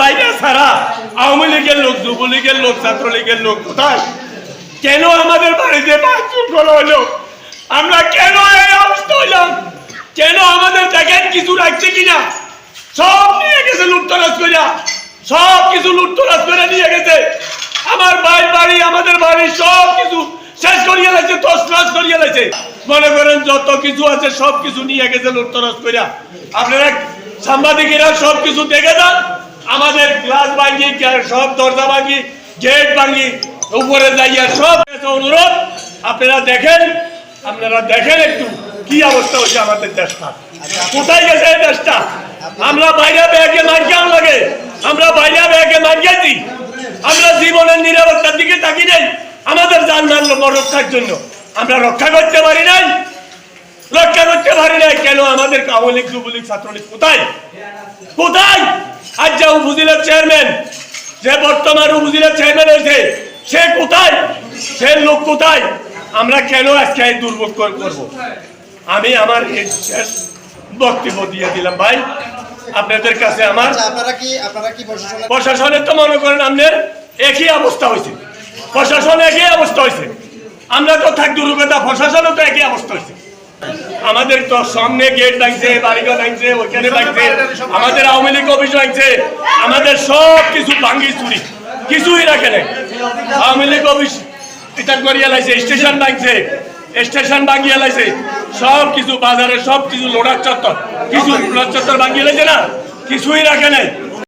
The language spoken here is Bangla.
বাইরে ছাড়া আওয়ামী লীগের লোক, যুবলীগের লোক, ছাত্রলীগের লোক কোথায়? কেন আমাদের বাড়িতে ভাঙচুর করা হলো? আমরা কেন এই অবস্থা হইলাম? কেন আমাদের দেখেন কিছু রাখছে কিনা? সব নিয়ে গেছে লুটতরাজ কইরা। সব কিছু লুটতরাজ করে নিয়ে গেছে। আমার ভাই বাড়ি, আমাদের বাড়ি, সব কিছু শেষ করিয়ে লাগছে তসনস করিয়ে লাগছে মনে করেন যত কিছু আছে, সব কিছু নিয়ে গেছে লুটতরাজ কইরা। আপনারা সাংবাদিকেরা সব কিছু দেখে যান। আমাদের গ্লাস ভাঙি সব দরজা ভাঙি গেট ভাঙি উপরে যাইয়া সব অনুরোধ, আপনারা দেখেন আপনারা দেখেন একটু, কি অবস্থা হচ্ছে আমাদের দেশটা। কোথায় গেছে দেশটা? আমরা বাইরে ব্যাগে মার্কিয়ান লাগে, আমরা বাইরে ব্যাগে মার্কিয়াছি আমরা জীবনের নিরাপত্তার দিকে তাকি নেই, আমাদের যানবাহন রক্ষার জন্য। আমরা রক্ষা করতে পারি নাই, রক্ষা করতে পারি নাই, কেন আমাদের আওয়ামী লীগ যুবলীগ ছাত্রলীগ কোথায়? কোথায়? আজ যা উপজেলার চেয়ারম্যান যে বর্তমান উপজেলার চেয়ারম্যান হয়েছে সে কোথায়? সে লোক কোথায়? আমরা কেন আজকে এই দুর্ভোগ করব? আমি আমার এই শেষ বক্তব্য দিয়ে দিলাম ভাই। আপনাদের কাছে আমার আচ্ছা আপনারা কি আপনারা কি প্রশাসনের প্রশাসনের তো মনে করেন আপনার একই অবস্থা হয়েছে। প্রশাসন একই অবস্থা হয়েছে। আমরা তো থাক দুর্গতা প্রশাসনও তো একই অবস্থা হয়েছে। আমাদের তো সামনে গেট লাগছে বাড়িঘর লাগছে ওইখানে লাগছে। আমাদের আওয়ামী লীগ অফিস ভাঙছে আমাদের সব কিছু ভাঙ্গি চুরি। কিছুই রাখে নাই। আওয়ামী লীগ অফিস এটা করিয়া লাইছে স্টেশন লাগছে। স্টেশন ভাঙিয়া লাইছে সব কিছু বাজারে সব কিছু লোড়ার চত্বর। কিছু লোড়ার চত্বর ভাঙিয়ে লাইছে না। কিছুই রাখে নাই।